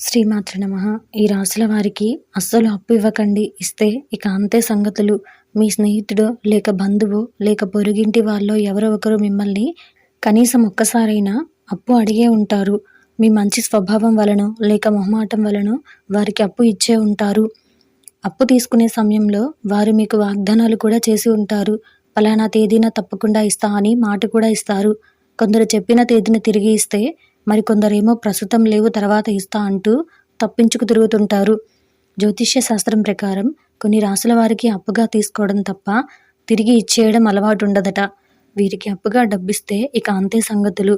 శ్రీమాత్ర నమ. ఈ రాశుల వారికి అస్సలు అప్పు ఇవ్వకండి. ఇస్తే ఇక అంతే సంగతులు. మీ స్నేహితుడు లేక బంధువు లేక పొరుగింటి వాళ్ళు ఎవరో ఒకరు మిమ్మల్ని కనీసం ఒక్కసారైనా అప్పు అడిగే ఉంటారు. మీ మంచి స్వభావం వలన లేక మొహమాటం వలన వారికి అప్పు ఇచ్చే ఉంటారు. అప్పు తీసుకునే సమయంలో వారు మీకు వాగ్దానాలు కూడా చేసి ఉంటారు. పలానా తేదీన తప్పకుండా ఇస్తా అని మాట కూడా ఇస్తారు. కొందరు చెప్పిన తేదీన తిరిగి ఇస్తే మరికొందరేమో ప్రస్తుతం లేవు తర్వాత ఇస్తా అంటూ తప్పించుకు తిరుగుతుంటారు. జ్యోతిష్య శాస్త్రం ప్రకారం కొన్ని రాసుల వారికి అప్పుగా తీసుకోవడం తప్ప తిరిగి ఇచ్చేయడం అలవాటు ఉండదట వీరికి అప్పుగా డబ్బిస్తే ఇక అంతే సంగతులు.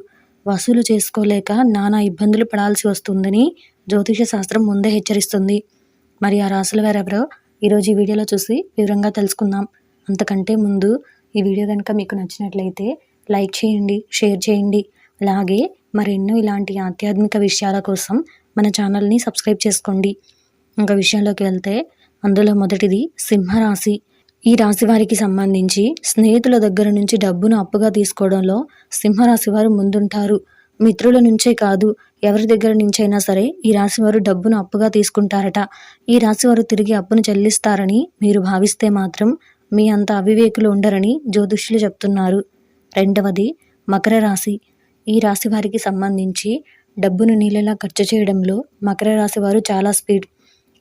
వసూలు చేసుకోలేక నానా ఇబ్బందులు పడాల్సి వస్తుందని జ్యోతిష శాస్త్రం ముందే హెచ్చరిస్తుంది. మరి ఆ రాసుల వారెవరో ఈరోజు ఈ వీడియోలో చూసి వివరంగా తెలుసుకుందాం. అంతకంటే ముందు ఈ వీడియో కనుక మీకు నచ్చినట్లయితే లైక్ చేయండి షేర్ చేయండి. అలాగే మరెన్నో ఇలాంటి ఆధ్యాత్మిక విషయాల కోసం మన ఛానల్ని సబ్స్క్రైబ్ చేసుకోండి. ఇంకా విషయంలోకి వెళ్తే అందులో మొదటిది సింహరాశి. ఈ రాశి వారికి సంబంధించి స్నేహితుల దగ్గర నుంచి డబ్బును అప్పుగా తీసుకోవడంలో సింహరాశి వారు ముందుంటారు. మిత్రుల నుంచే కాదు ఎవరి దగ్గర నుంచైనా సరే ఈ రాశి వారు డబ్బును అప్పుగా తీసుకుంటారట. ఈ రాశి వారు తిరిగి అప్పును చెల్లిస్తారని మీరు భావిస్తే మాత్రం మీ అంత అవివేకులు ఉండరని జ్యోతిష్యులు చెప్తున్నారు. రెండవది మకర రాశి. ఈ రాశి వారికి సంబంధించి డబ్బును నీళ్ళలా ఖర్చు చేయడంలో మకర రాశి వారు చాలా స్పీడ్.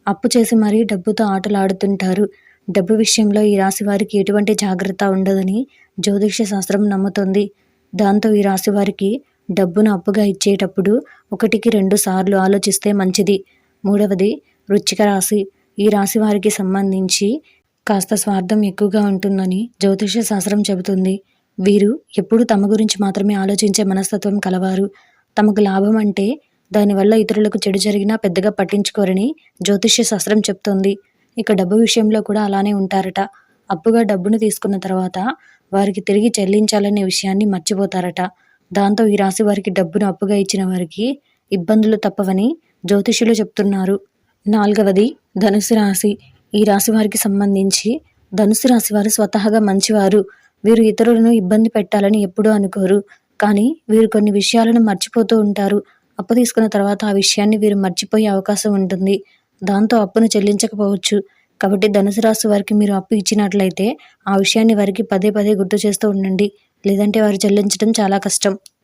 అప్పు చేసి మరీ డబ్బుతో ఆటలాడుతుంటారు. డబ్బు విషయంలో ఈ రాశి వారికి ఎటువంటి జాగ్రత్త ఉండదని జ్యోతిష శాస్త్రం నమ్ముతుంది. దాంతో ఈ రాశి వారికి డబ్బును అప్పుగా ఇచ్చేటప్పుడు ఒకటికి రెండు సార్లు ఆలోచిస్తే మంచిది. మూడవది వృచ్చిక రాశి. ఈ రాశి వారికి సంబంధించి కాస్త స్వార్థం ఎక్కువగా ఉంటుందని జ్యోతిష శాస్త్రం చెబుతుంది. వీరు ఎప్పుడూ తమ గురించి మాత్రమే ఆలోచించే మనస్తత్వం కలవారు. తమకు లాభం అంటే దానివల్ల ఇతరులకు చెడు జరిగినా పెద్దగా పట్టించుకోరని జ్యోతిష్య శాస్త్రం చెప్తోంది. ఇక డబ్బు విషయంలో కూడా అలానే ఉంటారట. అప్పుగా డబ్బును తీసుకున్న తర్వాత వారికి తిరిగి చెల్లించాలనే విషయాన్ని మర్చిపోతారట. దాంతో ఈ రాశి వారికి డబ్బును అప్పుగా ఇచ్చిన వారికి ఇబ్బందులు తప్పవని జ్యోతిష్యులు చెప్తున్నారు. నాలుగవది ధనుసు రాశి. ఈ రాశి వారికి సంబంధించి ధనుసు రాశి వారు స్వతహాగా మంచివారు. వీరు ఇతరులను ఇబ్బంది పెట్టాలని ఎప్పుడూ అనుకోరు. కానీ వీరు కొన్ని విషయాలను మర్చిపోతూ ఉంటారు. అప్పు తీసుకున్న తర్వాత ఆ విషయాన్ని వీరు మర్చిపోయే అవకాశం ఉంటుంది. దాంతో అప్పును చెల్లించకపోవచ్చు. కాబట్టి ధనుసు రాశి వారికి మీరు అప్పు ఇచ్చినట్లయితే ఆ విషయాన్ని వారికి పదే పదే గుర్తు చేస్తూ ఉండండి. లేదంటే వారు చెల్లించడం చాలా కష్టం.